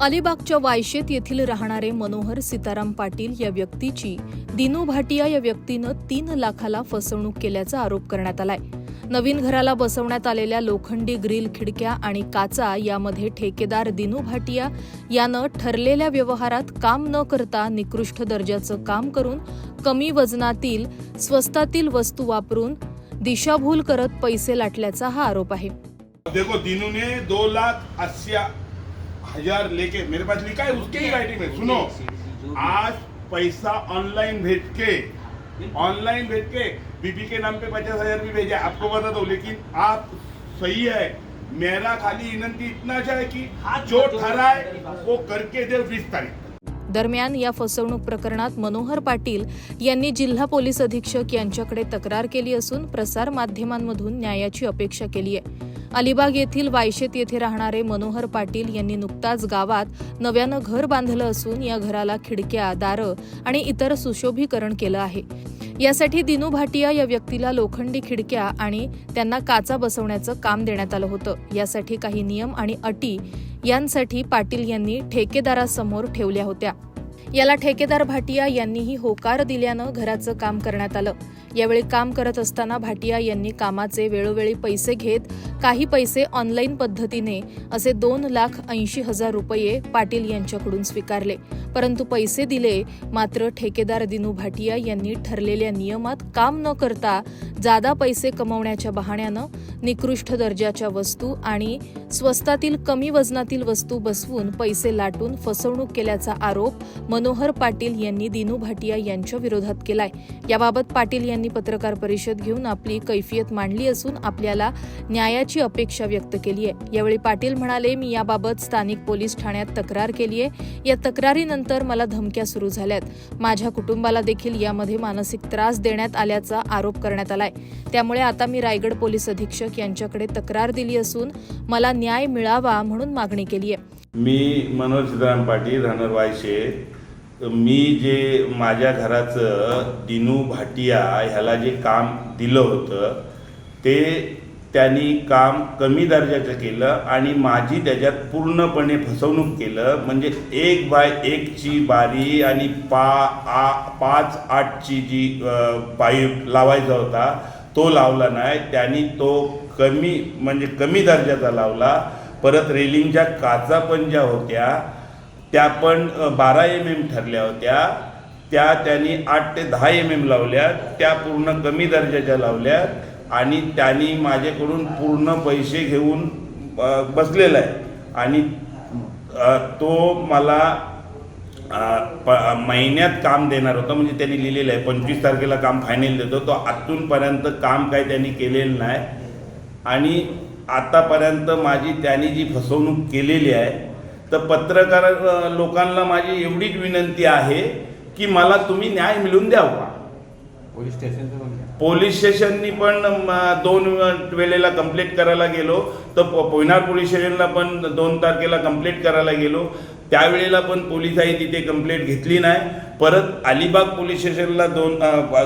अलिबागच्या वायशेत येथील राहणारे मनोहर सीताराम पाटील या व्यक्तीची दिनू भाटिया या व्यक्तीनं तीन लाखाला फसवणूक केल्याचा आरोप करण्यात आलाय. नवीन घराला बसवण्यात आलेल्या लोखंडी ग्रिल खिडक्या आणि काचा यामध्ये ठेकेदार दिनू भाटिया यानं ठरलेल्या व्यवहारात काम न करता निकृष्ट दर्जाचं काम करून कमी वजनातील स्वस्तातील वस्तू वापरून दिशाभूल करत पैसे लाटल्याचा हा आरोप आहे. देखो दिनू ने दो लाख हजार लेके मेरे पास लिखा है उसके ही राइटिंग में सुनो। आज पैसा ऑनलाइन भेज के ऑनलाइन भेज के बीबी के नाम पे पचास हजार भी भेजा आपको बता दो लेकिन आप सही है मेरा खाली विनंती इतना है कि जो ठहरा है वो करके दे बीस तारीख। दरम्यान या फसवणूक प्रकरणात मनोहर पाटील यांनी जिल्हा पोलीस अधीक्षक यांच्याकडे तक्रार केली असून प्रसार माध्यमांमधून न्यायाची अपेक्षा केली आहे. अलिबाग येथील वायशेत येथे राहणारे मनोहर पाटील यांनी नुकताच गावात नव्यानं घर बांधलं असून या घराला खिडक्या दारं आणि इतर सुशोभीकरण केलं आहे. यासाठी दिनू भाटिया या व्यक्तीला लोखंडी खिडक्या आणि त्यांना काचा बसवण्याचं काम देण्यात आलं होतं. यासाठी काही नियम आणि अटी यांसाठी पाटील यांनी ठेकेदारासमोर ठेवल्या होत्या. याला ठेकेदार भाटिया यांनीही होकार दिल्यानं घराचं काम करण्यात आलं. यावेळी काम करत असताना भाटिया यांनी कामाचे वेळोवेळी पैसे घेत काही पैसे ऑनलाईन पद्धतीने असे दोन लाख ऐंशी हजार रुपये पाटील यांच्याकडून स्वीकारले. परंतु पैसे दिले मात्र ठेकेदार दिनू भाटिया यांनी ठरलेल्या नियमात काम न करता जादा पैसे कमवण्याच्या बहाण्यानं निकृष्ट दर्जाच्या वस्तू आणि स्वस्तातील कमी वजनातील वस्तू बसवून पैसे लाटून फसवणूक केल्याचा आरोप मनोहर पाटील यांनी दिनू भाटिया यांच्या विरोधात केलाय. याबाबत पाटील यांनी पत्रकार परिषद घेऊन आपली कैफियत मांडली असून आपल्याला न्यायाची अपेक्षा व्यक्त केली आहे. यावेळी पाटील म्हणाले मी याबाबत स्थानिक पोलीस ठाण्यात तक्रार केली आहे. या तक्रारीनंतर मला धमक्या सुरू झाल्यात. माझ्या कुटुंबाला देखील यामध्ये मानसिक त्रास देण्यात आल्याचा आरोप करण्यात आलाय. त्यामुळे आता मी रायगड पोलीस अधीक्षक यांच्याकडे तक्रार दिली असून मला न्याय मिळावा म्हणून मागणी केली आहे. मी मनोज सीताराम पाटील राहणार वायशे मी जे माझ्या घराचं दिनू भाटिया ह्याला जे काम दिलं होतं ते त्यांनी काम कमी दर्जाचं केलं आणि माझी त्याच्यात पूर्णपणे फसवणूक केलं. म्हणजे एक बाय एकची बारी आणि पा आ पाच आठची जी पाईप लावायचा होता तो लावला नाही. त्यांनी तो कमी म्हणजे कमी दर्जाचा लावला. परत रेलिंगच्या काचा पण ज्या होत्या त्या पण बारा एम एम ठरल्या होत्या. त्या त्यांनी आठ ते दहा एम एम लावल्या. त्या पूर्ण कमी दर्जाच्या लावल्या. आणि त्यांनी माझ्याकडून पूर्ण पैसे घेऊन बसलेला आहे. आणि तो मला प- महिन्यात काम देणार होतं. म्हणजे त्यांनी लिहिलेलं आहे. पंचवीस तारखेला काम फायनल देतो. तो आतूनपर्यंत काम काही त्यांनी केलेलं नाही. आणि आतापर्यंत माझी त्यांनी जी फसवणूक केलेली आहे तर पत्रकार लोकांना माझी एवढीच विनंती आहे की मला तुम्ही न्याय मिळून द्यावा. पोलीस स्टेशनचं पोलीस स्टेशननी पण दोन वेळेला कंप्लेंट करायला गेलो. तर पोयनार पोयनाड पोलीस स्टेशनला पण दोन तारखेला कंप्लेंट करायला गेलो. त्यावेळेला पण पोलिसांनी तिथे कंप्लेंट घेतली नाही. परत अलिबाग पोलीस स्टेशनला दोन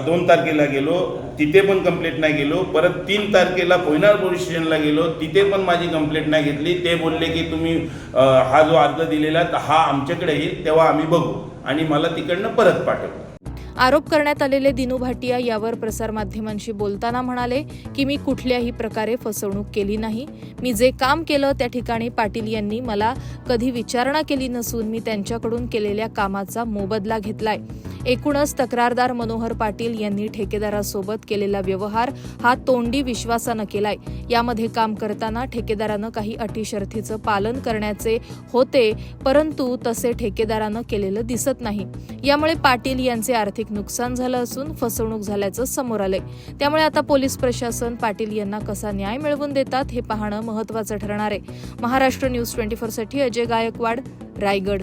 दोन तारखेला गेलो. तिथे पण कंप्लेंट नाही गेलो. परत तीन तारखेला पोयनाड पोलीस स्टेशनला गेलो. तिथे पण माझी कंप्लेंट नाही घेतली. ते बोलले की तुम्ही हा जो अर्ज दिलेला हा आमच्याकडे येईल तेव्हा आम्ही बघू. आणि मला तिकडनं परत पाठवू. आरोप करण्यात आलेले दिनू भाटिया यावर प्रसारमाध्यमांशी बोलताना म्हणाले की मी कुठल्याही प्रकारे फसवणूक केली नाही. मी जे काम केलं त्या ठिकाणी पाटील यांनी मला कधी विचारणा केली नसून मी त्यांच्याकडून केलेल्या कामाचा मोबदला घेतलाय. एकूणच तक्रारदार मनोहर पाटील यांनी ठेकेदारासोबत केलेला व्यवहार हा तोंडी विश्वासानं केलाय. यामध्ये काम करताना ठेकेदारानं काही अटी शर्थीचं पालन करण्याचे होते परंतु तसे ठेकेदारानं केलेलं दिसत नाही. यामुळे पाटील यांचे आर्थिक आर्थिक नुकसान झालं असून फसवणूक झाल्याचं समोर आलंय. त्यामुळे आता पोलीस प्रशासन पाटील यांना कसा न्याय मिळवून देतात हे पाहणं महत्त्वाचं ठरणार आहे. महाराष्ट्र न्यूज ट्वेंटी साठी अजय गायकवाड रायगड.